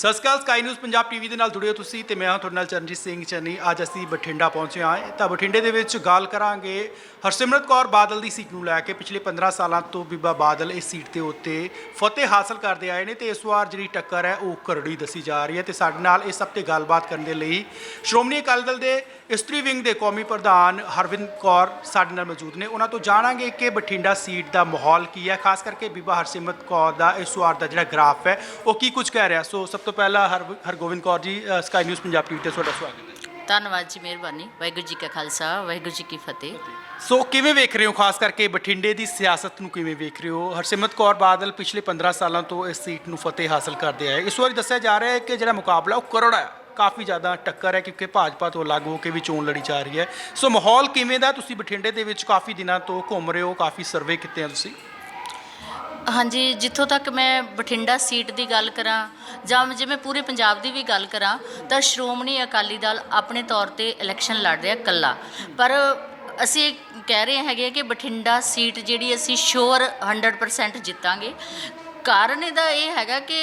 ਸਤਿ ਸ਼੍ਰੀ ਅਕਾਲ ਸਕਾਈ ਨਿਊਜ਼ ਪੰਜਾਬ ਟੀਵੀ ਦੇ ਨਾਲ ਜੁੜੇ ਹੋ ਤੁਸੀਂ ਤੇ ਮੈਂ ਹਾਂ ਤੁਹਾਡੇ ਨਾਲ ਚਰਨਜੀਤ ਸਿੰਘ ਚੰਨੀ ਅੱਜ ਅਸੀਂ ਬਠਿੰਡਾ ਪਹੁੰਚੇ ਹਾਂ। ਤਾਂ ਬਠਿੰਡੇ ਦੇ ਵਿੱਚ ਗੱਲ ਕਰਾਂਗੇ ਹਰਸਿਮਰਤ ਕੌਰ ਬਾਦਲ ਦੀ ਸੀਟ ਨੂੰ ਲੈ ਕੇ। ਪਿਛਲੇ 15 ਸਾਲਾਂ ਤੋਂ ਬੀਬਾ ਬਾਦਲ ਇਸ ਸੀਟ ਦੇ ਉੱਤੇ ਫਤਿਹ ਹਾਸਲ ਕਰਦੇ ਆਏ ਨੇ ਤੇ ਇਸ ਵਾਰ ਜਿਹੜੀ ਟੱਕਰ ਹੈ ਉਹ ਕਰੜੀ ਦੱਸੀ ਜਾ ਰਹੀ ਹੈ ਤੇ ਸਾਡੇ ਨਾਲ ਇਸ ਹਫ਼ਤੇ ਗੱਲਬਾਤ ਕਰਨ ਦੇ ਲਈ ਸ਼੍ਰੋਮਣੀ ਅਕਾਲੀ ਦਲ ਦੇ ਇਸਤਰੀ ਵਿੰਗ ਦੇ ਕੌਮੀ ਪ੍ਰਧਾਨ ਹਰਵਿੰਦ ਕੌਰ ਸਾਡੇ ਨਾਲ ਮੌਜੂਦ ਨੇ। ਉਹਨਾਂ ਤੋਂ ਜਾਣਾਂਗੇ ਕਿ ਬਠਿੰਡਾ ਸੀਟ ਦਾ ਮਾਹੌਲ ਕੀ ਹੈ ਖਾਸ ਕਰਕੇ ਬੀਬਾ ਹਰਸਿਮਰਤ ਕੌਰ ਦਾ ਇਸ ਵਾਰ ਦਾ ਜਿਹੜਾ ਗ੍ਰਾਫ ਹੈ ਉਹ ਕੀ ਕੁਝ ਕਹਿ ਰਿਹਾ। ਸੋ ਸਭ ਤੋਂ ਪਹਿਲਾਂ ਹਰ Hargobind Kaur ji sky news Punjab TV ਤੇ ਤੁਹਾਡਾ ਸਵਾਗਤ ਹੈ। ਧੰਨਵਾਦ ਜੀ ਮਿਹਰਬਾਨੀ। ਵਾਹਿਗੁਰੂ ਜੀ ਕਾ ਖਾਲਸਾ ਵਾਹਿਗੁਰੂ ਜੀ ਕੀ ਫਤਿਹ। ਸੋ ਕਿਵੇਂ ਵੇਖ ਰਹੇ ਹੋ ਖਾਸ ਕਰਕੇ ਬਠਿੰਡੇ ਦੀ ਸਿਆਸਤ ਨੂੰ ਕਿਵੇਂ ਵੇਖ ਰਹੇ ਹੋ? ਹਰਸਿਮਰਤ ਕੌਰ ਬਾਦਲ ਪਿਛਲੇ 15 ਸਾਲਾਂ ਤੋਂ ਇਸ ਸੀਟ ਨੂੰ ਫਤਿਹ ਹਾਸਲ ਕਰਦੇ ਆਏ। ਇਸ ਵਾਰੀ ਦੱਸਿਆ ਜਾ ਰਿਹਾ ਹੈ ਕਿ ਜਿਹੜਾ ਮੁਕਾਬਲਾ ਉਹ ਕਰੜਾ ਹੈ। ਕਾਫੀ ਜ਼ਿਆਦਾ ਟੱਕਰ ਹੈ ਕਿਉਂਕਿ ਭਾਜਪਾ ਤੋਂ ਅਲੱਗ ਹੋ ਕੇ ਵੀ ਚੋਣ ਲੜੀ ਜਾ ਰਹੀ ਹੈ। ਸੋ ਮਾਹੌਲ ਕਿਵੇਂ ਦਾ? ਤੁਸੀਂ ਬਠਿੰਡੇ ਦੇ ਵਿੱਚ ਕਾਫੀ ਦਿਨਾਂ ਤੋਂ ਘੁੰਮ ਰਹੇ ਹੋ, ਕਾਫੀ ਸਰਵੇ ਕੀਤੇ ਆ ਤੁਸੀਂ? ਹਾਂਜੀ, ਜਿੱਥੋਂ ਤੱਕ ਮੈਂ ਬਠਿੰਡਾ ਸੀਟ ਦੀ ਗੱਲ ਕਰਾਂ ਜਾਂ ਜੇ ਮੈਂ ਪੂਰੇ ਪੰਜਾਬ ਦੀ ਵੀ ਗੱਲ ਕਰਾਂ, ਤਾਂ ਸ਼੍ਰੋਮਣੀ ਅਕਾਲੀ ਦਲ ਆਪਣੇ ਤੌਰ ਤੇ ਇਲੈਕਸ਼ਨ ਲੜ ਰਿਹਾ ਕੱਲਾ ਪਰ ਅਸੀਂ ਕਹਿ ਰਹੇ ਹੈਗੇ ਕਿ ਬਠਿੰਡਾ ਸੀਟ ਜਿਹੜੀ ਅਸੀਂ ਸ਼ੋਰ 100% ਜਿੱਤਾਂਗੇ। ਕਾਰਨ ਇਹਦਾ ਇਹ ਹੈਗਾ ਕਿ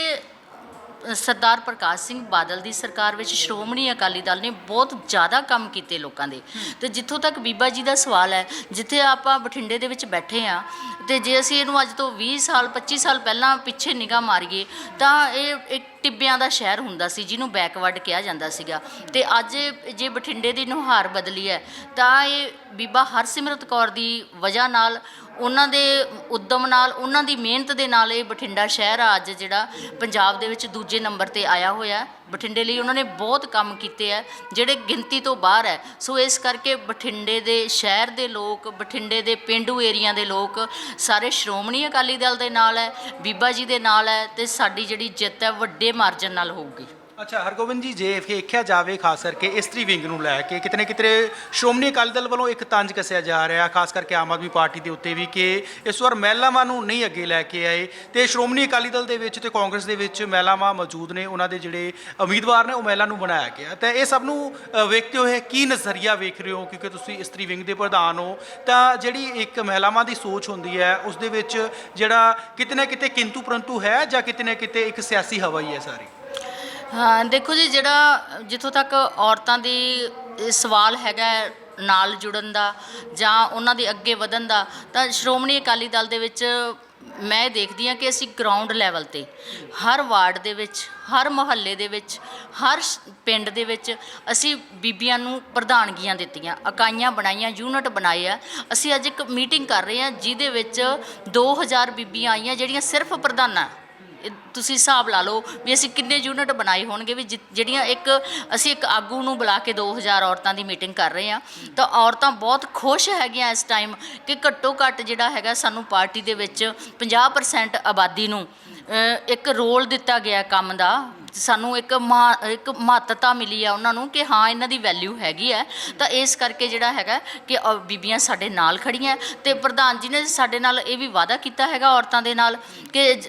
ਸਰਦਾਰ ਪ੍ਰਕਾਸ਼ ਸਿੰਘ ਬਾਦਲ ਦੀ ਸਰਕਾਰ ਵਿੱਚ ਸ਼੍ਰੋਮਣੀ ਅਕਾਲੀ ਦਲ ਨੇ ਬਹੁਤ ਜ਼ਿਆਦਾ ਕੰਮ ਕੀਤੇ ਲੋਕਾਂ ਦੇ। ਤੇ ਜਿੱਥੋਂ ਤੱਕ ਬੀਬਾ ਜੀ ਦਾ ਸਵਾਲ ਹੈ, ਜਿੱਥੇ ਆਪਾਂ ਬਠਿੰਡੇ ਦੇ ਵਿੱਚ ਬੈਠੇ ਆ ਤੇ ਜੇ ਅਸੀਂ ਇਹਨੂੰ ਅੱਜ ਤੋਂ 20 ਸਾਲ 25 ਸਾਲ ਪਹਿਲਾਂ ਪਿੱਛੇ ਨਿਗਾਹ ਮਾਰੀਏ, ਤਾਂ ਇਹ ਇੱਕ ਟਿੱਬਿਆਂ ਦਾ ਸ਼ਹਿਰ ਹੁੰਦਾ ਸੀ, ਜਿਹਨੂੰ ਬੈਕਵਰਡ ਕਿਹਾ ਜਾਂਦਾ ਸੀਗਾ। ਤੇ ਅੱਜ ਜੇ ਬਠਿੰਡੇ ਦੀ ਨੁਹਾਰ ਬਦਲੀ ਹੈ, ਤਾਂ ਇਹ ਬੀਬਾ ਹਰਸਿਮਰਤ ਕੌਰ ਦੀ ਵਜ੍ਹਾ ਨਾਲ ਉਹਨਾਂ ਦੇ ਉਦਮ ਨਾਲ, ਉਹਨਾਂ ਦੀ ਮਿਹਨਤ ਦੇ ਨਾਲ ਇਹ ਬਠਿੰਡਾ ਸ਼ਹਿਰ ਆ ਅੱਜ ਜਿਹੜਾ ਪੰਜਾਬ ਦੇ ਵਿੱਚ ਦੂਜੇ ਨੰਬਰ ਤੇ ਆਇਆ ਹੋਇਆ ਬਠਿੰਡੇ ਲਈ ਉਹਨਾਂ ਨੇ ਬਹੁਤ ਕੰਮ ਕੀਤੇ ਆ ਜਿਹੜੇ ਗਿਣਤੀ ਤੋਂ ਬਾਹਰ ਹੈ। ਸੋ ਇਸ ਕਰਕੇ ਬਠਿੰਡੇ ਦੇ ਸ਼ਹਿਰ ਦੇ ਲੋਕ, ਬਠਿੰਡੇ ਦੇ ਪਿੰਡੂ ਏਰੀਆ ਦੇ ਲੋਕ ਸਾਰੇ ਸ਼੍ਰੋਮਣੀ ਅਕਾਲੀ ਦਲ ਦੇ ਨਾਲ ਹੈ, ਬੀਬਾ ਜੀ ਦੇ ਨਾਲ ਹੈ ਤੇ ਸਾਡੀ ਜਿਹੜੀ ਜਿੱਤ ਹੈ, ਵੱਡੇ ਮਾਰਜਨ ਨਾਲ ਹੋਊਗੀ। ਅੱਛਾ, ਹਰਗੋਬਿੰਦ ਜੀ, ਜੇ ਵੇਖਿਆ ਜਾਵੇ ਖਾਸ ਕਰਕੇ ਇਸਤਰੀ ਵਿੰਗ ਨੂੰ ਲੈ ਕੇ, ਕਿਤਨੇ ਕਿਤਨੇ ਸ਼੍ਰੋਮਣੀ ਅਕਾਲੀ ਦਲ ਵੱਲੋਂ ਇੱਕ ਤੰਜ ਕੱਸਿਆ ਜਾ ਰਿਹਾ, ਖਾਸ ਕਰਕੇ ਆਮ ਆਦਮੀ ਪਾਰਟੀ ਦੇ ਉੱਤੇ ਵੀ ਕਿ ਇਸ ਵਾਰ ਮਹਿਲਾਵਾਂ ਨੂੰ ਨਹੀਂ ਅੱਗੇ ਲੈ ਕੇ ਆਏ। ਤੇ ਸ਼੍ਰੋਮਣੀ ਅਕਾਲੀ ਦਲ ਦੇ ਵਿੱਚ ਤੇ ਕਾਂਗਰਸ ਦੇ ਵਿੱਚ ਮਹਿਲਾਵਾਂ ਮੌਜੂਦ ਨੇ, ਉਹਨਾਂ ਦੇ ਜਿਹੜੇ ਉਮੀਦਵਾਰ ਨੇ, ਉਹ ਮਹਿਲਾ ਨੂੰ ਬਣਾਇਆ ਗਿਆ। ਤਾਂ ਇਹ ਸਭ ਨੂੰ ਵੇਖਦੇ ਹੋਏ ਕੀ ਨਜ਼ਰੀਆ ਵੇਖ ਰਹੇ ਹੋ? ਕਿਉਂਕਿ ਤੁਸੀਂ ਇਸਤਰੀ ਵਿੰਗ ਦੇ ਪ੍ਰਧਾਨ ਹੋ, ਤਾਂ ਜਿਹੜੀ ਇੱਕ ਮਹਿਲਾਵਾਂ ਦੀ ਸੋਚ ਹੁੰਦੀ ਹੈ, ਉਸ ਦੇ ਵਿੱਚ ਜਿਹੜਾ ਕਿਤੇ ਨਾ ਕਿਤੇ ਕਿੰਤੂ ਪਰੰਤੂ ਹੈ ਜਾਂ ਕਿਤੇ ਨਾ ਕਿਤੇ ਇੱਕ ਸਿਆਸੀ ਹਵਾ ਹੀ ਹੈ ਸਾਰੀ? ਹਾਂ, ਦੇਖੋ ਜੀ, ਜਿਹੜਾ ਜਿੱਥੋਂ ਤੱਕ ਔਰਤਾਂ ਦੀ ਸਵਾਲ ਹੈਗਾ ਨਾਲ ਜੁੜਨ ਦਾ ਜਾਂ ਉਹਨਾਂ ਦੇ ਅੱਗੇ ਵਧਣ ਦਾ, ਤਾਂ ਸ਼੍ਰੋਮਣੀ ਅਕਾਲੀ ਦਲ ਦੇ ਵਿੱਚ ਮੈਂ ਇਹ ਦੇਖਦੀ ਹਾਂ ਕਿ ਅਸੀਂ ਗਰਾਊਂਡ ਲੈਵਲ ਤੇ, ਹਰ ਵਾਰਡ ਦੇ ਵਿੱਚ, ਹਰ ਮੁਹੱਲੇ ਦੇ ਵਿੱਚ, ਹਰ ਸ਼- ਪਿੰਡ ਦੇ ਵਿੱਚ ਅਸੀਂ ਬੀਬੀਆਂ ਨੂੰ ਪ੍ਰਧਾਨਗੀਆਂ ਦਿੱਤੀਆਂ, ਇਕਾਈਆਂ ਬਣਾਈਆਂ, ਯੂਨਿਟ ਬਣਾਏ ਆ। ਅਸੀਂ ਅੱਜ ਇੱਕ ਮੀਟਿੰਗ ਕਰ ਰਹੇ ਹਾਂ ਜਿਹਦੇ ਵਿੱਚ 2000 ਬੀਬੀਆਂ ਆਈਆਂ ਜਿਹੜੀਆਂ ਸਿਰਫ ਪ੍ਰਧਾਨਾਂ। ਤੁਸੀਂ ਹਿਸਾਬ ਲਾ ਲਓ ਵੀ ਅਸੀਂ ਕਿੰਨੇ ਯੂਨਿਟ ਬਣਾਏ ਹੋਣਗੇ ਵੀ ਜਿ- ਜਿਹੜੀਆਂ ਇੱਕ ਅਸੀਂ ਇੱਕ ਆਗੂ ਨੂੰ ਬੁਲਾ ਕੇ 2000 ਔਰਤਾਂ ਦੀ ਮੀਟਿੰਗ ਕਰ ਰਹੇ ਹਾਂ। ਤਾਂ ਔਰਤਾਂ ਬਹੁਤ ਖੁਸ਼ ਹੈਗੀਆਂ ਇਸ ਟਾਈਮ ਕਿ ਘੱਟੋ ਘੱਟ ਜਿਹੜਾ ਹੈਗਾ ਸਾਨੂੰ ਪਾਰਟੀ ਦੇ ਵਿੱਚ 50% ਆਬਾਦੀ ਨੂੰ ਅ, ਇੱਕ ਰੋਲ ਦਿੱਤਾ ਗਿਆ ਕੰਮ ਦਾ। ਸਾਨੂੰ ਇੱਕ ਮਹਾ- ਇੱਕ ਮਹੱਤਤਾ ਮਿਲੀ ਆ ਉਹਨਾਂ ਨੂੰ ਕਿ ਹਾਂ ਇਹਨਾਂ ਦੀ ਵੈਲਿਊ ਹੈਗੀ ਹੈ ਤਾਂ ਇਸ ਕਰਕੇ ਜਿਹੜਾ ਹੈਗਾ ਕਿ ਅ, ਬੀਬੀਆਂ ਸਾਡੇ ਨਾਲ ਖੜੀਆਂ ਤੇ ਪ੍ਰਧਾਨ ਜੀ ਨੇ ਸਾਡੇ ਨਾਲ ਇਹ ਵੀ ਵਾਅਦਾ ਕੀਤਾ ਹੈਗਾ ਔਰਤਾਂ ਦੇ ਨਾਲ ਕਿ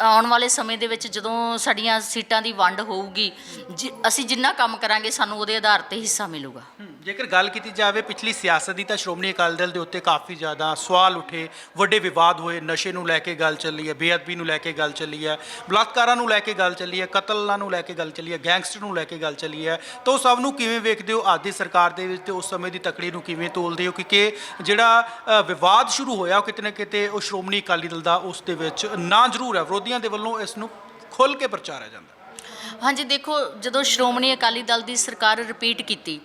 ਆਉਣ ਵਾਲੇ ਸਮੇਂ ਦੇ ਵਿੱਚ ਜਦੋਂ ਸਾਡੀਆਂ ਸੀਟਾਂ ਦੀ ਵੰਡ ਹੋਊਗੀ ਜਿ- ਅਸੀਂ ਜਿੰਨਾ ਕੰਮ ਕਰਾਂਗੇ ਸਾਨੂੰ ਉਹਦੇ ਆਧਾਰ ਤੇ ਹਿੱਸਾ ਮਿਲੂਗਾ। ਜੇਕਰ ਗੱਲ ਕੀਤੀ ਜਾਵੇ ਪਿਛਲੀ ਸਿਆਸਤ ਦੀ, ਤਾਂ ਸ਼੍ਰੋਮਣੀ ਅਕਾਲੀ ਦਲ ਦੇ ਉੱਤੇ ਕਾਫੀ ਜ਼ਿਆਦਾ ਸਵਾਲ ਉੱਠੇ। ਵੱਡੇ ਵਿਵਾਦ ਹੋਏ, ਨਸ਼ੇ ਨੂੰ ਲੈ ਕੇ ਗੱਲ ਚੱਲੀ ਹੈ, ਬੇਅਦਬੀ ਨੂੰ ਲੈ ਕੇ ਗੱਲ ਚੱਲੀ ਹੈ, ਬਲਾਤਕਾਰਾਂ ਨੂੰ ਲੈ ਕੇ ਗੱਲ ਚੱਲੀ ਹੈ, ਕਤਲਾਂ ਨੂੰ ਲੈ ਕੇ ਗੱਲ ਚੱਲੀ ਹੈ, ਗੈਂਗਸਟਰ ਨੂੰ ਲੈ ਕੇ ਗੱਲ ਚੱਲੀ ਹੈ। ਤਾਂ ਉਹ ਸਭ ਨੂੰ ਕਿਵੇਂ ਵੇਖਦੇ ਹੋ? ਅੱਜ ਦੀ ਸਰਕਾਰ ਦੇ ਵਿੱਚ ਤੇ ਉਸ ਸਮੇਂ ਦੀ ਤਕੜੀ ਨੂੰ ਕਿਵੇਂ ਤੋਲਦੇ ਹੋ? ਕਿਉਂਕਿ ਜਿਹੜਾ ਵਿਵਾਦ ਸ਼ੁਰੂ ਹੋਇਆ ਉਹ ਕਿਤੇ ਨਾ ਕਿਤੇ ਉਹ ਸ਼੍ਰੋਮਣੀ ਅਕਾਲੀ ਦਲ ਦਾ ਉਸ ਦੇ ਵਿੱਚ ਨਾ ਜ਼ਰੂਰ ਹੈ। ਵਿਰੋਧੀਆਂ ਦੇ ਵੱਲੋਂ ਇਸ ਨੂੰ ਖੁੱਲ੍ਹ ਕੇ ਪ੍ਰਚਾਰਿਆ ਜਾਂਦਾ। ਹਾਂਜੀ ਦੇਖੋ ਜਦੋਂ ਸ਼੍ਰੋਮਣੀ ਅਕਾਲੀ ਦਲ ਦੀ ਸਰਕਾਰ ਰਿਪੀਟ ਕੀਤੀ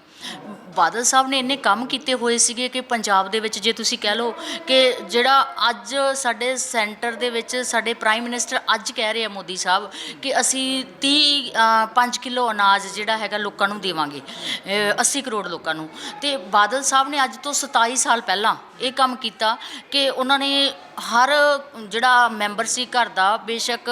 ਬਾਦਲ ਸਾਹਿਬ ਨੇ ਇੰਨੇ ਕੰਮ ਕੀਤੇ ਹੋਏ ਸੀਗੇ ਕਿ ਪੰਜਾਬ ਦੇ ਵਿੱਚ ਜੇ ਤੁਸੀਂ ਕਹਿ ਲਓ ਕਿ ਜਿਹੜਾ ਅੱਜ ਸਾਡੇ ਸੈਂਟਰ ਦੇ ਵਿੱਚ ਸਾਡੇ ਪ੍ਰਾਈਮ ਮਿਨਿਸਟਰ ਅੱਜ ਕਹਿ ਰਹੇ ਆ ਮੋਦੀ ਸਾਹਿਬ ਕਿ ਅਸੀਂ 30 5 ਕਿਲੋ ਅਨਾਜ ਜਿਹੜਾ ਹੈਗਾ ਲੋਕਾਂ ਨੂੰ ਦੇਵਾਂਗੇ ਅ, 80 ਕਰੋੜ ਲੋਕਾਂ ਨੂੰ। ਤੇ ਬਾਦਲ ਸਾਹਿਬ ਨੇ ਅੱਜ ਤੋਂ 27 ਸਾਲ ਪਹਿਲਾਂ ਇਹ ਕੰਮ ਕੀਤਾ ਕਿ ਉਹਨਾਂ ਨੇ ਹਰ ਜਿਹੜਾ ਮੈਂਬਰ ਸੀ ਘਰ ਦਾ, ਬੇਸ਼ੱਕ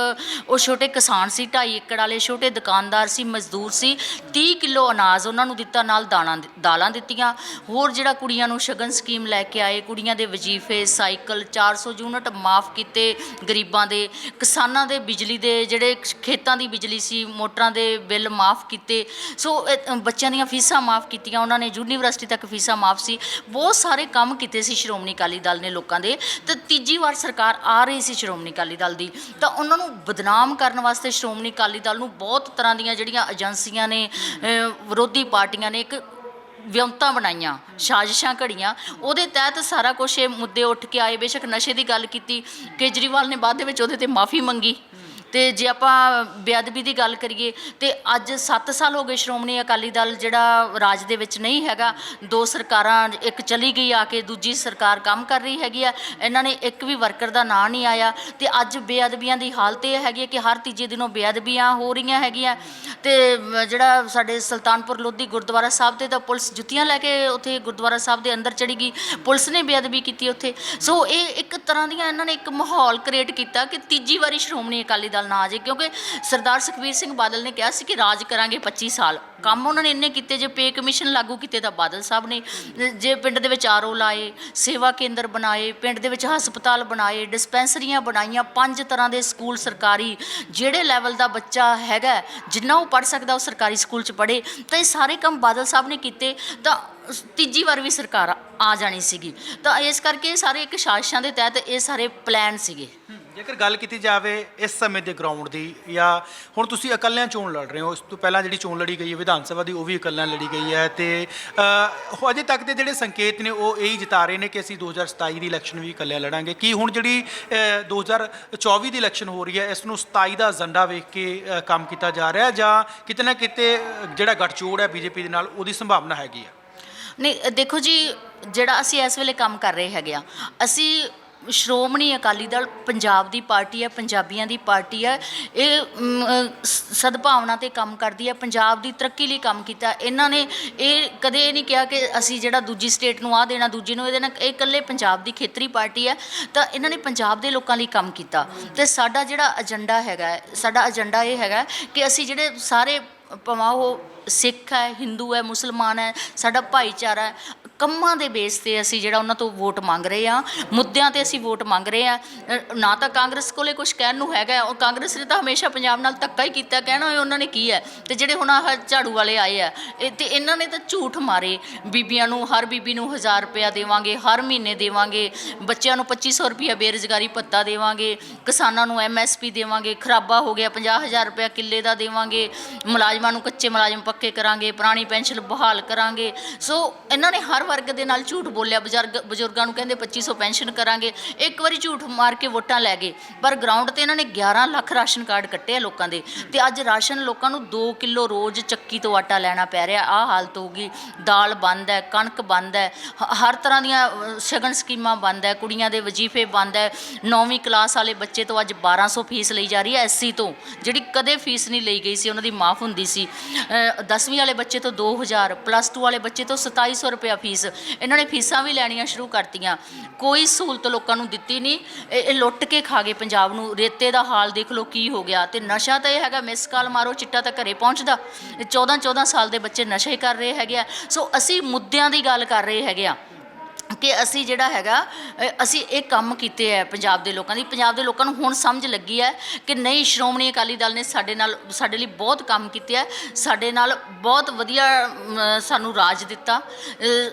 ਉਹ ਛੋਟੇ ਕਿਸਾਨ ਸੀ 2.5 ਏਕੜ ਵਾਲੇ ਛੋਟੇ ਦੁਕਾਨਦਾਰ ਸੀ, ਮਜ਼ਦੂਰ ਸੀ 30 ਕਿਲੋ ਅਨਾਜ ਉਹਨਾਂ ਨੂੰ ਦਿੱਤਾ, ਨਾਲ ਦਾਣਾ ਦਾਲਾਂ ਦਿੱਤੀਆਂ। ਹੋਰ ਜਿਹੜਾ ਕੁੜੀਆਂ ਨੂੰ ਸ਼ਗਨ ਸਕੀਮ ਲੈ ਕੇ ਆਏ, ਕੁੜੀਆਂ ਦੇ ਵਜ਼ੀਫੇ, ਸਾਈਕਲ 400 ਯੂਨਿਟ ਮਾਫ ਕੀਤੇ ਗਰੀਬਾਂ ਦੇ, ਕਿਸਾਨਾਂ ਦੇ ਬਿਜਲੀ ਦੇ ਜਿਹੜੇ ਖੇਤਾਂ ਦੀ ਬਿਜਲੀ ਸੀ, ਮੋਟਰਾਂ ਦੇ ਬਿੱਲ ਮਾਫ ਕੀਤੇ। ਸੋ ਬੱਚਿਆਂ ਦੀਆਂ ਫੀਸਾਂ ਮਾਫ ਕੀਤੀਆਂ, ਉਹਨਾਂ ਨੇ ਯੂਨੀਵਰਸਿਟੀ ਤੱਕ ਫੀਸਾਂ ਮਾਫ ਸੀ। ਬਹੁਤ ਸਾਰੇ ਕੰਮ ਕੀਤੇ ਸੀ ਸ਼੍ਰੋਮਣੀ ਅਕਾਲੀ ਦਲ ਨੇ ਲੋਕਾਂ ਦੇ ਤੇ ਤੀਜੀ ਵਾਰ ਸਰਕਾਰ ਆ ਰਹੀ ਸੀ ਸ਼੍ਰੋਮਣੀ ਅਕਾਲੀ ਦਲ ਦੀ, ਤਾਂ ਉਹਨਾਂ ਨੂੰ ਬਦਨਾਮ ਕਰਨ ਵਾਸਤੇ ਸ਼੍ਰੋਮਣੀ ਅਕਾਲੀ ਦਲ ਨੂੰ ਬਹੁਤ ਤਰ੍ਹਾਂ ਦੀਆਂ ਜਿਹੜੀਆਂ ਏਜੰਸੀਆਂ ਨੇ ਵਿਰੋਧੀ ਪਾਰਟੀਆਂ ਨੇ ਇੱਕ ਵਿਉਂਤਾਂ ਬਣਾਈਆਂ, ਸਾਜ਼ਿਸ਼ਾਂ ਘੜੀਆਂ, ਉਹਦੇ ਤਹਿਤ ਸਾਰਾ ਕੁਝ ਇਹ ਮੁੱਦੇ ਉੱਠ ਕੇ ਆਏ। ਬੇਸ਼ੱਕ ਨਸ਼ੇ ਦੀ ਗੱਲ ਕੀਤੀ, ਕੇਜਰੀਵਾਲ ਨੇ ਬਾਅਦ ਦੇ ਵਿੱਚ ਉਹਦੇ ਤੇ ਮਾਫੀ ਮੰਗੀ। ਤੇ ਜੇ ਆਪਾਂ ਬੇਅਦਬੀ ਦੀ ਗੱਲ ਕਰੀਏ, ਤੇ ਅੱਜ 7 ਸਾਲ ਹੋ ਗਏ ਸ਼੍ਰੋਮਣੀ ਅਕਾਲੀ ਦਲ ਜਿਹੜਾ ਰਾਜ ਦੇ ਵਿੱਚ ਨਹੀਂ ਹੈਗਾ। ਦੋ ਸਰਕਾਰਾਂ ਇੱਕ ਚਲੀ ਗਈ ਆ ਕੇ ਦੂਜੀ ਸਰਕਾਰ ਕੰਮ ਕਰ ਰਹੀ ਹੈਗੀ ਆ। ਇਹਨਾਂ ਨੇ ਇੱਕ ਵੀ ਵਰਕਰ ਦਾ ਨਾਂ ਨਹੀਂ ਆਇਆ। ਤੇ ਅੱਜ ਬੇਅਦਬੀਆਂ ਦੀ ਹਾਲਤ ਇਹ ਹੈਗੀ ਹੈ ਕਿ ਹਰ ਤੀਜੇ ਦਿਨੋਂ ਬੇਅਦਬੀਆਂ ਹੋ ਰਹੀਆਂ ਹੈਗੀਆਂ। ਤੇ ਜਿਹੜਾ ਸਾਡੇ ਸੁਲਤਾਨਪੁਰ ਲੋਧੀ ਗੁਰਦੁਆਰਾ ਸਾਹਿਬ ਤੇ ਤਾਂ ਪੁਲਿਸ ਜੁੱਤੀਆਂ ਲੈ ਕੇ ਉੱਥੇ ਗੁਰਦੁਆਰਾ ਸਾਹਿਬ ਦੇ ਅੰਦਰ ਚੜੀ ਗਈ। ਪੁਲਿਸ ਨੇ ਬੇਅਦਬੀ ਕੀਤੀ ਉੱਥੇ। ਸੋ ਇਹ ਇੱਕ ਤਰ੍ਹਾਂ ਦੀਆਂ ਇਹਨਾਂ ਨੇ ਇੱਕ ਮਾਹੌਲ ਕ੍ਰੀਏਟ ਕੀਤਾ ਕਿ ਤੀਜੀ ਵਾਰੀ ਸ਼੍ਰੋਮਣੀ ਅਕਾਲੀ ਦਲ ਨਾ ਆ ਜਾਏ ਕਿਉਂਕਿ ਸਰਦਾਰ ਸੁਖਬੀਰ ਸਿੰਘ ਬਾਦਲ ਨੇ ਕਿਹਾ ਸੀ ਕਿ ਰਾਜ ਕਰਾਂਗੇ 25 ਸਾਲ। ਕੰਮ ਉਹਨਾਂ ਨੇ ਇੰਨੇ ਕੀਤੇ, ਜੇ ਪੇ ਕਮਿਸ਼ਨ ਲਾਗੂ ਕੀਤੇ ਤਾਂ ਬਾਦਲ ਸਾਹਿਬ ਨੇ, ਜੇ ਪਿੰਡ ਦੇ ਵਿੱਚ ਆਰਓ ਲਾਏ, ਸੇਵਾ ਕੇਂਦਰ ਬਣਾਏ, ਪਿੰਡ ਦੇ ਵਿੱਚ ਹਸਪਤਾਲ ਬਣਾਏ, ਡਿਸਪੈਂਸਰੀਆਂ ਬਣਾਈਆਂ, ਪੰਜ ਤਰ੍ਹਾਂ ਦੇ ਸਕੂਲ ਸਰਕਾਰੀ, ਜਿਹੜੇ ਲੈਵਲ ਦਾ ਬੱਚਾ ਹੈਗਾ, ਜਿੰਨਾ ਉਹ ਪੜ ਸਕਦਾ ਉਹ ਸਰਕਾਰੀ ਸਕੂਲ ਚ ਪੜੇ ਤਾਂ ਇਹ ਸਾਰੇ ਕੰਮ ਬਾਦਲ ਸਾਹਿਬ ਨੇ ਕੀਤੇ, ਤਾਂ ਤੀਜੀ ਵਾਰ ਵੀ ਸਰਕਾਰ ਆ ਜਾਣੀ ਸੀਗੀ। ਤਾਂ ਇਸ ਕਰਕੇ ਇਹ ਸਾਰੇ ਇੱਕ ਸਾਜ਼ਿਸ਼ਾਂ ਦੇ ਤਹਿਤ ਇਹ ਸਾਰੇ ਪਲਾਨ ਸੀਗੇ। ਜੇਕਰ ਗੱਲ ਕੀਤੀ ਜਾਵੇ ਇਸ ਸਮੇਂ ਦੇ ਗਰਾਊਂਡ ਦੀ ਜਾਂ ਹੁਣ ਤੁਸੀਂ ਇਕੱਲਿਆਂ ਚੋਣ ਲੜ ਰਹੇ ਹੋ ਇਸ ਤੋਂ ਪਹਿਲਾਂ ਜਿਹੜੀ ਚੋਣ ਲੜੀ ਗਈ ਹੈ ਵਿਧਾਨ ਸਭਾ ਦੀ ਉਹ ਵੀ ਇਕੱਲਿਆਂ ਲੜੀ ਗਈ ਹੈ ਤੇ ਅਜੇ ਤੱਕ ਦੇ ਜਿਹੜੇ ਸੰਕੇਤ ਨੇ ਉਹ ਇਹੀ ਜਤਾ ਰਹੇ ਨੇ ਕਿ ਅਸੀਂ 2027 ਦੀ ਇਲੈਕਸ਼ਨ ਵੀ ਇਕੱਲਿਆਂ ਲੜਾਂਗੇ। ਕੀ ਹੁਣ ਜਿਹੜੀ ਅ, 2024 ਦੀ ਇਲੈਕਸ਼ਨ ਹੋ ਰਹੀ ਹੈ ਇਸ ਨੂੰ 27 ਦਾ ਏਜੰਡਾ ਵੇਖ ਕੇ ਕੰਮ ਕੀਤਾ ਜਾ ਰਿਹਾ ਜਾਂ ਕਿਤੇ ਨਾ ਕਿਤੇ ਜਿਹੜਾ ਗੱਠਜੋੜ ਹੈ ਬੀਜੇਪੀ ਦੇ ਨਾਲ ਉਹਦੀ ਸੰਭਾਵਨਾ ਹੈਗੀ ਹੈ? ਨਹੀਂ ਦੇਖੋ ਜੀ, ਜਿਹੜਾ ਅਸੀਂ ਇਸ ਵੇਲੇ ਕੰਮ ਕਰ ਰਹੇ ਹੈਗੇ ਆ, ਅਸੀਂ ਸ਼੍ਰੋਮਣੀ ਅਕਾਲੀ ਦਲ ਪੰਜਾਬ ਦੀ ਪਾਰਟੀ ਹੈ, ਪੰਜਾਬੀਆਂ ਦੀ ਪਾਰਟੀ ਹੈ, ਇਹ ਸਦਭਾਵਨਾ ਤੇ ਕੰਮ ਕਰਦੀ ਹੈ, ਪੰਜਾਬ ਦੀ ਤਰੱਕੀ ਲਈ ਕੰਮ ਕੀਤਾ ਇਹਨਾਂ ਨੇ ਇਹ ਕਦੇ ਇਹ ਨਹੀਂ ਕਿਹਾ ਕਿ ਅਸੀਂ ਜਿਹੜਾ ਦੂਜੀ ਸਟੇਟ ਨੂੰ ਆ ਦੇਣਾ, ਦੂਜੀ ਨੂੰ ਇਹਦੇ ਨਾਲ ਇਹ ਇਕੱਲੇ ਪੰਜਾਬ ਦੀ ਖੇਤਰੀ ਪਾਰਟੀ ਹੈ, ਤਾਂ ਇਹਨਾਂ ਨੇ ਪੰਜਾਬ ਦੇ ਲੋਕਾਂ ਲਈ ਕੰਮ ਕੀਤਾ। ਤੇ ਸਾਡਾ ਜਿਹੜਾ ਏਜੰਡਾ ਹੈਗਾ ਸਾਡਾ ਏਜੰਡਾ ਇਹ ਹੈਗਾ ਕਿ ਅਸੀਂ ਜਿਹੜੇ ਸਾਰੇ, ਭਾਵੇਂ ਉਹ ਸਿੱਖ ਹੈ, ਹਿੰਦੂ ਹੈ, ਮੁਸਲਮਾਨ ਹੈ, ਸਾਡਾ ਭਾਈਚਾਰਾ ਹੈ, ਕੰਮਾਂ ਦੇ ਬੇਸ ਤੇ ਅਸੀਂ ਜਿਹੜਾ ਉਹਨਾਂ ਤੋਂ ਵੋਟ ਮੰਗ ਰਹੇ ਆ ਮੁੱਦਿਆਂ ਤੇ ਅਸੀਂ ਵੋਟ ਮੰਗ ਰਹੇ ਆ ਨਾ ਤਾਂ ਕਾਂਗਰਸ ਕੋਲੇ ਕੁਝ ਕਹਿਣ ਨੂੰ ਹੈਗਾ ਉਹ ਕਾਂਗਰਸ ਨੇ ਤਾਂ ਹਮੇਸ਼ਾ ਪੰਜਾਬ ਨਾਲ ਧੱਕਾ ਹੀ ਕੀਤਾ, ਕਹਿਣਾ ਹੋਏ ਉਹਨਾਂ ਨੇ ਕੀ ਹੈ, ਤੇ ਜਿਹੜੇ ਹੁਣ ਆਹ ਝਾੜੂ ਵਾਲੇ ਆਏ ਆ ਇਹ ਤੇ ਇਹਨਾਂ ਨੇ ਤਾਂ ਝੂਠ ਮਾਰੇ, ਬੀਬੀਆਂ ਨੂੰ, ਹਰ ਬੀਬੀ ਨੂੰ 1000 ਰੁਪਇਆ ਦੇਵਾਂਗੇ, ਹਰ ਮਹੀਨੇ ਦੇਵਾਂਗੇ, ਬੱਚਿਆਂ ਨੂੰ 2500 ਰੁਪਇਆ ਬੇਰੁਜ਼ਗਾਰੀ ਭੱਤਾ ਦੇਵਾਂਗੇ, ਕਿਸਾਨਾਂ ਨੂੰ ਐਮਐਸਪੀ ਦੇਵਾਂਗੇ, ਖਰਾਬਾ ਹੋ ਗਿਆ 50000 ਰੁਪਇਆ ਕਿੱਲੇ ਦਾ ਦੇਵਾਂਗੇ, ਮੁਲਾਜ਼ਮਾਂ ਨੂੰ ਕੱਚੇ ਮੁਲਾਜ਼ਮ ਪੱਕੇ ਕਰਾਂਗੇ, ਪੁਰਾਣੀ ਪੈਨਸ਼ਨ ਬਹਾਲ ਕਰਾਂਗੇ। ਸੋ ਇਹਨਾਂ ਨੇ ਹਰ ਵਰਗ ਦੇ ਨਾਲ ਝੂਠ ਬੋਲਿਆ। ਬਜ਼ੁਰਗ, ਬਜ਼ੁਰਗਾਂ ਨੂੰ ਕਹਿੰਦੇ 2500 ਪੈਨਸ਼ਨ ਕਰਾਂਗੇ। ਇੱਕ ਵਾਰੀ ਝੂਠ ਮਾਰ ਕੇ ਵੋਟਾਂ ਲੈ ਗਏ। ਪਰ ਗਰਾਊਂਡ ਤੇ ਇਹਨਾਂ ਨੇ 11 ਲੱਖ ਰਾਸ਼ਨ ਕਾਰਡ ਕੱਟੇ ਆ ਲੋਕਾਂ ਦੇ। ਤੇ ਅੱਜ ਰਾਸ਼ਨ ਲੋਕਾਂ ਨੂੰ 2 ਕਿਲੋ ਰੋਜ਼ ਚੱਕੀ ਤੋਂ ਆਟਾ ਲੈਣਾ ਪੈ ਰਿਹਾ। ਆਹ ਹਾਲਤ ਹੋ ਗਈ। ਦਾਲ ਬੰਦ ਹੈ, ਕਣਕ ਬੰਦ ਹੈ। ਹ- ਹਰ ਤਰ੍ਹਾਂ ਦੀਆਂ ਸ਼ਗਨ ਸਕੀਮਾਂ ਬੰਦ ਹੈ। ਕੁੜੀਆਂ ਦੇ ਵਜ਼ੀਫੇ ਬੰਦ ਹੈ। 9ਵੀਂ ਕਲਾਸ ਵਾਲੇ ਬੱਚੇ ਤੋਂ ਅੱਜ 1200 ਫੀਸ ਲਈ ਜਾ ਰਹੀ ਹੈ ਐਸਸੀ ਤੋਂ। ਜਿਹੜੀ ਕਦੇ ਫੀਸ ਨਹੀਂ ਲਈ ਗਈ ਸੀ, ਉਹਨਾਂ ਦੀ ਮਾਫ ਹੁੰਦੀ ਸੀ। 10ਵੀਂ ਵਾਲੇ ਬੱਚੇ ਤੋਂ 2000 ਪਲੱਸ 2 ਵਾਲੇ ਬੱਚੇ ਤੋਂ 2700 ਰੁਪਇਆ ਫੀਸ। ਇਹਨਾਂ ਨੇ ਫੀਸਾਂ ਵੀ ਲੈਣੀਆਂ ਸ਼ੁਰੂ ਕਰਤੀਆਂ। ਕੋਈ ਸਹੂਲਤ ਲੋਕਾਂ ਨੂੰ ਦਿੱਤੀ ਨਹੀਂ। ਇਹ ਇਹ ਲੁੱਟ ਕੇ ਖਾ ਗਏ ਪੰਜਾਬ ਨੂੰ। ਰੇਤੇ ਦਾ ਹਾਲ ਦੇਖ ਲਓ ਕੀ ਹੋ ਗਿਆ। ਤੇ ਨਸ਼ਾ ਤਾਂ ਇਹ ਹੈਗਾ ਮਿਸ ਕਾਲ ਮਾਰੋ, ਚਿੱਟਾ ਤਾਂ ਘਰੇ ਪਹੁੰਚਦਾ। 14 14 ਸਾਲ ਦੇ ਬੱਚੇ ਨਸ਼ੇ ਕਰ ਰਹੇ ਹੈਗੇ ਆ। ਸੋ ਅਸੀਂ ਮੁੱਦਿਆਂ ਦੀ ਗੱਲ ਕਰ ਰਹੇ ਹੈਗੇ ਆ। ਕਿ ਅਸੀਂ ਜਿਹੜਾ ਹੈਗਾ ਅਸੀਂ ਇਹ ਕੰਮ ਕੀਤੇ ਹੈ ਪੰਜਾਬ ਦੇ ਲੋਕਾਂ ਦੀ। ਪੰਜਾਬ ਦੇ ਲੋਕਾਂ ਨੂੰ ਹੁਣ ਸਮਝ ਲੱਗੀ ਹੈ ਕਿ ਨਹੀਂ, ਸ਼੍ਰੋਮਣੀ ਅਕਾਲੀ ਦਲ ਨੇ ਸਾਡੇ ਨਾਲ, ਸਾਡੇ ਲਈ ਬਹੁਤ ਕੰਮ ਕੀਤੇ ਹੈ। ਸਾਡੇ ਨਾਲ ਬਹੁਤ ਵਧੀਆ ਸਾਨੂੰ ਰਾਜ ਦਿੱਤਾ।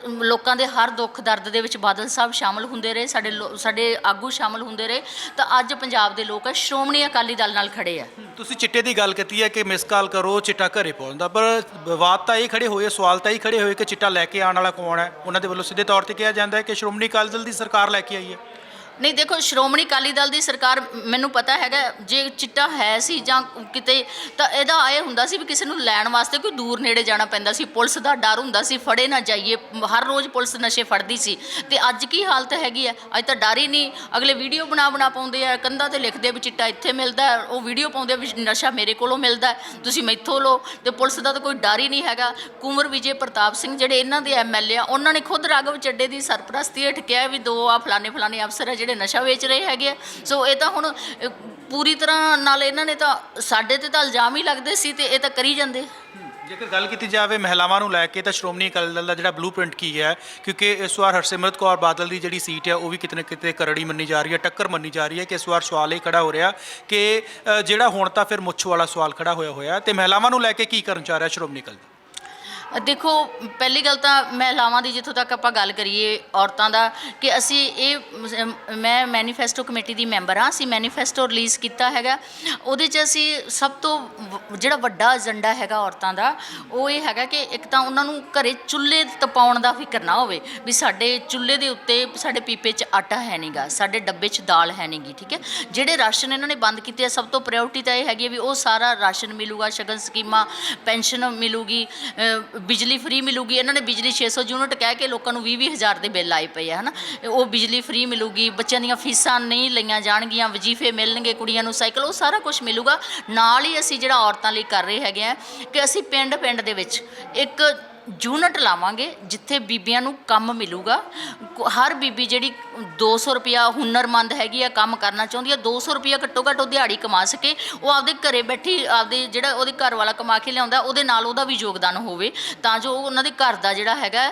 ਲੋਕਾਂ ਦੇ ਹਰ ਦੁੱਖ ਦਰਦ ਦੇ ਵਿੱਚ ਬਾਦਲ ਸਾਹਿਬ ਸ਼ਾਮਲ ਹੁੰਦੇ ਰਹੇ, ਸਾਡੇ ਲੋ- ਸਾਡੇ ਆਗੂ ਸ਼ਾਮਲ ਹੁੰਦੇ ਰਹੇ। ਤਾਂ ਅੱਜ ਪੰਜਾਬ ਦੇ ਲੋਕ ਸ਼੍ਰੋਮਣੀ ਅਕਾਲੀ ਦਲ ਨਾਲ ਖੜੇ ਆ ਤੁਸੀਂ ਚਿੱਟੇ ਦੀ ਗੱਲ ਕੀਤੀ ਹੈ ਕਿ ਮਿਸ ਕਾਲ ਕਰੋ, ਚਿੱਟਾ ਘਰੇ ਪਹੁੰਚਦਾ। ਪਰ ਵਿਵਾਦ ਤਾਂ ਇਹ ਖੜੇ ਹੋਏ, ਸਵਾਲ ਤਾਂ ਇਹ ਖੜੇ ਹੋਏ ਕਿ ਚਿੱਟਾ ਲੈ ਕੇ ਆਉਣ ਵਾਲਾ ਕੌਣ ਹੈ? ਉਹਨਾਂ ਦੇ ਵੱਲੋਂ ਸਿੱਧੇ ਤੌਰ ਤੇ ਕਿਹਾ ਜਾਂਦਾ ਹੈ ਕਿ ਸ਼੍ਰੋਮਣੀ ਅਕਾਲੀ ਦਲ ਦੀ ਸਰਕਾਰ ਲੈ ਕੇ ਆਈ ਹੈ। ਨਹੀਂ, ਦੇਖੋ, ਸ਼੍ਰੋਮਣੀ ਅਕਾਲੀ ਦਲ ਦੀ ਸਰਕਾਰ ਮੈਨੂੰ ਪਤਾ ਹੈਗਾ, ਜੇ ਚਿੱਟਾ ਹੈ ਸੀ ਜਾਂ ਕਿਤੇ, ਤਾਂ ਇਹਦਾ ਇਹ ਹੁੰਦਾ ਸੀ ਵੀ ਕਿਸੇ ਨੂੰ ਲੈਣ ਵਾਸਤੇ ਕੋਈ ਦੂਰ ਨੇੜੇ ਜਾਣਾ ਪੈਂਦਾ ਸੀ। ਪੁਲਿਸ ਦਾ ਡਰ ਹੁੰਦਾ ਸੀ, ਫੜੇ ਨਾ ਜਾਈਏ। ਹਰ ਰੋਜ਼ ਪੁਲਿਸ ਨਸ਼ੇ ਫੜਦੀ ਸੀ। ਤੇ ਅੱਜ ਕੀ ਹਾਲਤ ਹੈਗੀ ਹੈ? ਅੱਜ ਤਾਂ ਡਰ ਹੀ ਨਹੀਂ। ਅਗਲੇ ਵੀਡੀਓ ਬਣਾ ਬਣਾ ਪਾਉਂਦੇ ਆ, ਕੰਧਾਂ ਤੇ ਲਿਖਦੇ ਵੀ ਚਿੱਟਾ ਇੱਥੇ ਮਿਲਦਾ ਉਹ ਵੀਡੀਓ ਪਾਉਂਦੇ ਵੀ ਨਸ਼ਾ ਮੇਰੇ ਕੋਲੋਂ ਮਿਲਦਾ ਤੁਸੀਂ ਮੈਥੋਂ ਲਓ। ਤੇ ਪੁਲਿਸ ਦਾ ਤਾਂ ਕੋਈ ਡਰ ਹੀ ਨਹੀਂ ਹੈਗਾ। ਕੁੰਵਰ ਵਿਜੇ ਪ੍ਰਤਾਪ ਸਿੰਘ ਜਿਹੜੇ ਇਹਨਾਂ ਦੇ ਐਮਐਲਏ ਆ, ਉਹਨਾਂ ਨੇ ਖੁਦ ਰਾਘਵ ਚੱਡੇ ਦੀ ਸਰਪ੍ਰਸਤੀ ਹੇਠ ਕਿਹਾ ਵੀ ਦੋ ਆ ਫਲਾਣੇ ਫਲਾਣੇ ਅਫਸਰ ਆ ਜਿਹੜੇ ਨਸ਼ਾ ਵੇਚ ਰਹੇ ਹੈਗੇ ਆ। ਸੋ ਇਹ ਤਾਂ ਹੁਣ ਪੂਰੀ ਤਰ੍ਹਾਂ ਨਾਲ ਇਹਨਾਂ ਨੇ ਤਾਂ ਸਾਡੇ ਤੇ ਤਾਂ ਇਲਜ਼ਾਮ ਹੀ ਲੱਗਦੇ ਸੀ ਤੇ ਇਹ ਤਾਂ ਕਰੀ ਜਾਂਦੇ। ਜੇਕਰ ਗੱਲ ਕੀਤੀ ਜਾਵੇ ਮਹਿਲਾਵਾਂ ਨੂੰ ਲੈ ਕੇ ਤਾਂ ਸ਼੍ਰੋਮਣੀ ਅਕਾਲੀ ਦਲ ਦਾ ਜਿਹੜਾ ਬਲੂਪ੍ਰਿੰਟ ਕੀ ਹੈ, ਕਿਉਂਕਿ ਇਸ ਵਾਰ ਹਰਸਿਮਰਤ ਕੌਰ ਬਾਦਲ ਦੀ ਜਿਹੜੀ ਸੀਟ ਹੈ ਉਹ ਵੀ ਕਿਤੇ ਨਾ ਕਿਤੇ ਕਰੜੀ ਮੰਨੀ ਜਾ ਰਹੀ ਹੈ, ਟੱਕਰ ਮੰਨੀ ਜਾ ਰਹੀ ਹੈ ਕਿ ਇਸ ਵਾਰ ਸਵਾਲ ਇਹ ਖੜਾ ਹੋ ਰਿਹਾ ਕਿ ਜਿਹੜਾ ਹੁਣ ਤਾਂ ਫਿਰ ਮੁੱਛ ਵਾਲਾ ਸਵਾਲ ਖੜਾ ਹੋਇਆ ਹੋਇਆ ਤੇ ਮਹਿਲਾਵਾਂ ਨੂੰ ਲੈ ਕੇ ਕੀ ਕਰਨ ਚਾਹ ਰਿਹਾ ਸ਼੍ਰੋਮਣੀ ਅਕਾਲੀ ਦਲ? ਦੇਖੋ ਪਹਿਲੀ ਗੱਲ ਤਾਂ ਮਹਿਲਾਵਾਂ ਦੀ ਜਿੱਥੋਂ ਤੱਕ ਆਪਾਂ ਗੱਲ ਕਰੀਏ ਔਰਤਾਂ ਦਾ ਕਿ ਅਸੀਂ ਇਹ ਮ ਮੈਂ ਮੈਨੀਫੈਸਟੋ ਕਮੇਟੀ ਦੀ ਮੈਂਬਰ ਹਾਂ ਅਸੀਂ ਮੈਨੀਫੈਸਟੋ ਰਿਲੀਜ਼ ਕੀਤਾ ਹੈਗਾ। ਉਹਦੇ 'ਚ ਅਸੀਂ ਸਭ ਤੋਂ ਵ- ਜਿਹੜਾ ਵੱਡਾ ਏਜੰਡਾ ਹੈਗਾ ਔਰਤਾਂ ਦਾ ਉਹ ਇਹ ਹੈਗਾ ਕਿ ਇੱਕ ਤਾਂ ਉਹਨਾਂ ਨੂੰ ਘਰੇ ਚੁੱਲ੍ਹੇ ਤਪਾਉਣ ਦਾ ਫਿਕਰ ਨਾ ਹੋਵੇ ਵੀ ਸਾਡੇ ਚੁੱਲ੍ਹੇ ਦੇ ਉੱਤੇ ਸਾਡੇ ਪੀਪੇ 'ਚ ਆਟਾ ਹੈ ਨਹੀਂਗਾ ਸਾਡੇ ਡੱਬੇ 'ਚ ਦਾਲ ਹੈ ਨਹੀਂਗੀ ਠੀਕ ਹੈ? ਜਿਹੜੇ ਰਾਸ਼ਨ ਇਹਨਾਂ ਨੇ ਬੰਦ ਕੀਤੇ ਆ ਸਭ ਤੋਂ ਪ੍ਰਾਇੋਰਟੀ ਤਾਂ ਇਹ ਹੈਗੀ ਹੈ ਵੀ ਉਹ ਸਾਰਾ ਰਾਸ਼ਨ ਮਿਲੂਗਾ ਸ਼ਗਨ ਸਕੀਮਾਂ ਪੈਨਸ਼ਨ ਮਿਲੂਗੀ ਅ, ਬਿਜਲੀ ਫ੍ਰੀ ਮਿਲੂਗੀ, ਇਹਨਾਂ ਨੇ ਬਿਜਲੀ 600 ਯੂਨਿਟ ਕਹਿ ਕੇ ਲੋਕਾਂ ਨੂੰ 20 ਹਜ਼ਾਰ ਦੇ ਬਿੱਲ ਆਏ ਪਏ ਆ, ਹਨਾ? ਉਹ ਬਿਜਲੀ ਫ੍ਰੀ ਮਿਲੂਗੀ, ਬੱਚਿਆਂ ਦੀਆਂ ਫੀਸਾਂ ਨਹੀਂ ਲਈਆਂ ਜਾਣਗੀਆਂ, ਵਜ਼ੀਫੇ ਮਿਲਣਗੇ ਕੁੜੀਆਂ ਨੂੰ, ਸਾਈਕਲ, ਉਹ ਸਾਰਾ ਕੁਝ ਮਿਲੂਗਾ। ਨਾਲ ਹੀ ਅਸੀਂ ਜਿਹੜਾ ਔਰਤਾਂ ਲਈ ਕਰ ਰਹੇ ਹੈਗੇ ਆ, ਕਿ ਅਸੀਂ ਪਿੰਡ ਪਿੰਡ ਦੇ ਵਿੱਚ ਇੱਕ ਯੂਨਿਟ ਲਾਵਾਂਗੇ, ਜਿੱਥੇ ਬੀਬੀਆਂ ਨੂੰ ਕੰਮ ਮਿਲੂਗਾ। ਹਰ ਬੀਬੀ ਜਿਹੜੀ 200 ਰੁਪਿਆ ਹੁਨਰਮੰਦ ਹੈਗੀ ਆ, ਕੰਮ ਕਰਨਾ ਚਾਹੁੰਦੀ ਆ 200 ਰੁਪਿਆ ਘੱਟੋ ਘੱਟ ਉਹ ਦਿਹਾੜੀ ਕਮਾ ਸਕੇ। ਉਹ ਆਪਦੇ ਘਰੇ ਬੈਠੀ ਆਪਦੇ ਜਿਹੜਾ ਉਹਦੇ ਘਰ ਵਾਲਾ ਕਮਾ ਕੇ ਲਿਆਉਂਦਾ, ਉਹਦੇ ਨਾਲ ਉਹਦਾ ਵੀ ਯੋਗਦਾਨ ਹੋਵੇ, ਤਾਂ ਜੋ ਉਹਨਾਂ ਦੇ ਘਰ ਦਾ ਜਿਹੜਾ ਹੈਗਾ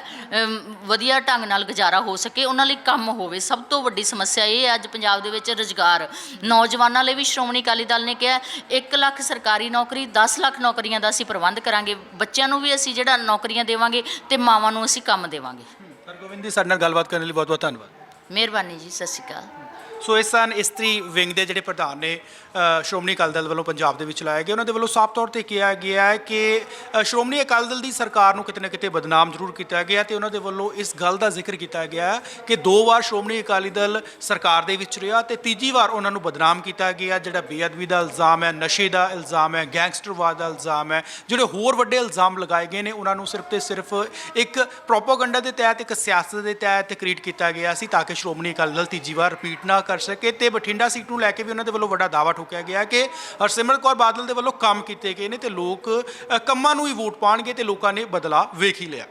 ਵਧੀਆ ਢੰਗ ਨਾਲ ਗੁਜ਼ਾਰਾ ਹੋ ਸਕੇ, ਉਹਨਾਂ ਲਈ ਕੰਮ ਹੋਵੇ। ਸਭ ਤੋਂ ਵੱਡੀ ਸਮੱਸਿਆ ਇਹ ਹੈ, ਅੱਜ ਪੰਜਾਬ ਦੇ ਵਿੱਚ ਰੁਜ਼ਗਾਰ। ਨੌਜਵਾਨਾਂ ਲਈ ਵੀ ਸ਼੍ਰੋਮਣੀ ਅਕਾਲੀ ਦਲ ਨੇ ਕਿਹਾ 1 ਲੱਖ ਸਰਕਾਰੀ ਨੌਕਰੀ 10 ਲੱਖ ਨੌਕਰੀਆਂ ਦਾ ਅਸੀਂ ਪ੍ਰਬੰਧ ਕਰਾਂਗੇ। ਬੱਚਿਆਂ ਨੂੰ ਵੀ ਅਸੀਂ ਜਿਹੜਾ ਨੌਕਰੀਆਂ ਦੇਵਾਂਗੇ ਤੇ ਮਾਵਾਂ ਨੂੰ ਅਸੀਂ ਕੰਮ ਦੇਵਾਂਗੇ। ਹਰਗੋਬਿੰਦ ਜੀ ਸਾਡੇ ਨਾਲ ਗੱਲਬਾਤ ਕਰਨ ਲਈ ਬਹੁਤ ਬਹੁਤ ਧੰਨਵਾਦ। ਮਿਹਰਬਾਨੀ ਜੀ ਸਤਿ ਸ਼੍ਰੀ ਅਕਾਲ। ਸੋ ਇਸ ਸਨ ਇਸਤਰੀ ਵਿੰਗ ਦੇ ਜਿਹੜੇ ਪ੍ਰਧਾਨ ਨੇ ਸ਼੍ਰੋਮਣੀ ਅਕਾਲੀ ਦਲ ਵੱਲੋਂ ਪੰਜਾਬ ਦੇ ਵਿੱਚ ਲਾਏ ਗਏ। ਉਹਨਾਂ ਦੇ ਵੱਲੋਂ ਸਾਫ਼ ਤੌਰ ਤੇ ਕਿਹਾ ਗਿਆ ਹੈ ਕਿ ਸ਼੍ਰੋਮਣੀ ਅਕਾਲੀ ਦਲ ਦੀ ਸਰਕਾਰ ਨੂੰ ਕਿਤੇ ਨਾ ਕਿਤੇ ਬਦਨਾਮ ਜ਼ਰੂਰ ਕੀਤਾ ਗਿਆ ਤੇ ਉਹਨਾਂ ਦੇ ਵੱਲੋਂ ਇਸ ਗੱਲ ਦਾ ਜ਼ਿਕਰ ਕੀਤਾ ਗਿਆ ਕਿ ਦੋ ਵਾਰ ਸ਼੍ਰੋਮਣੀ ਅਕਾਲੀ ਦਲ ਸਰਕਾਰ ਦੇ ਵਿੱਚ ਰਿਹਾ ਤੇ ਤੀਜੀ ਵਾਰ ਉਹਨਾਂ ਨੂੰ ਬਦਨਾਮ ਕੀਤਾ ਗਿਆ। ਜਿਹੜਾ ਬੇਅਦਬੀ ਦਾ ਇਲਜ਼ਾਮ ਹੈ, ਨਸ਼ੇ ਦਾ ਇਲਜ਼ਾਮ ਹੈ, ਗੈਂਗਸਟਰਵਾਦ ਦਾ ਇਲਜ਼ਾਮ ਹੈ, ਜਿਹੜੇ ਹੋਰ ਵੱਡੇ ਇਲਜ਼ਾਮ ਲਗਾਏ ਗਏ ਨੇ, ਉਹਨਾਂ ਨੂੰ ਸਿਰਫ ਤੇ ਸਿਰਫ ਇੱਕ ਪ੍ਰੋਪਾਗੈਂਡਾ ਦੇ ਤਹਿਤ, ਇੱਕ ਸਿਆਸਤ ਦੇ ਤਹਿਤ ਕ੍ਰੀਏਟ ਕੀਤਾ ਗਿਆ ਸੀ ਤਾਂ ਕਿ ਸ਼੍ਰੋਮਣੀ ਅਕਾਲੀ ਦਲ ਤੀਜੀ ਵਾਰ ਰਿਪੀਟ ਨਾ ਕਰ। ਕਰ ਸਕੇ ਤੇ ਬਠਿੰਡਾ ਸੀਟ ਨੂੰ ਲੈ ਕੇ ਵੀ ਉਹਨਾਂ ਦੇ ਵੱਲੋਂ ਵੱਡਾ ਦਾਅਵਾ ਠੋਕਿਆ ਗਿਆ ਕਿ ਹਰਸਿਮਰਤ ਕੌਰ ਬਾਦਲ ਦੇ ਵੱਲੋਂ ਕੰਮ ਕੀਤੇ ਗਏ ਨੇ ਤੇ ਲੋਕ ਕੰਮਾਂ ਨੂੰ ਹੀ ਵੋਟ ਪਾਣਗੇ ਤੇ ਲੋਕਾਂ ਨੇ ਬਦਲਾ ਵੇਖ ਹੀ ਲਿਆ।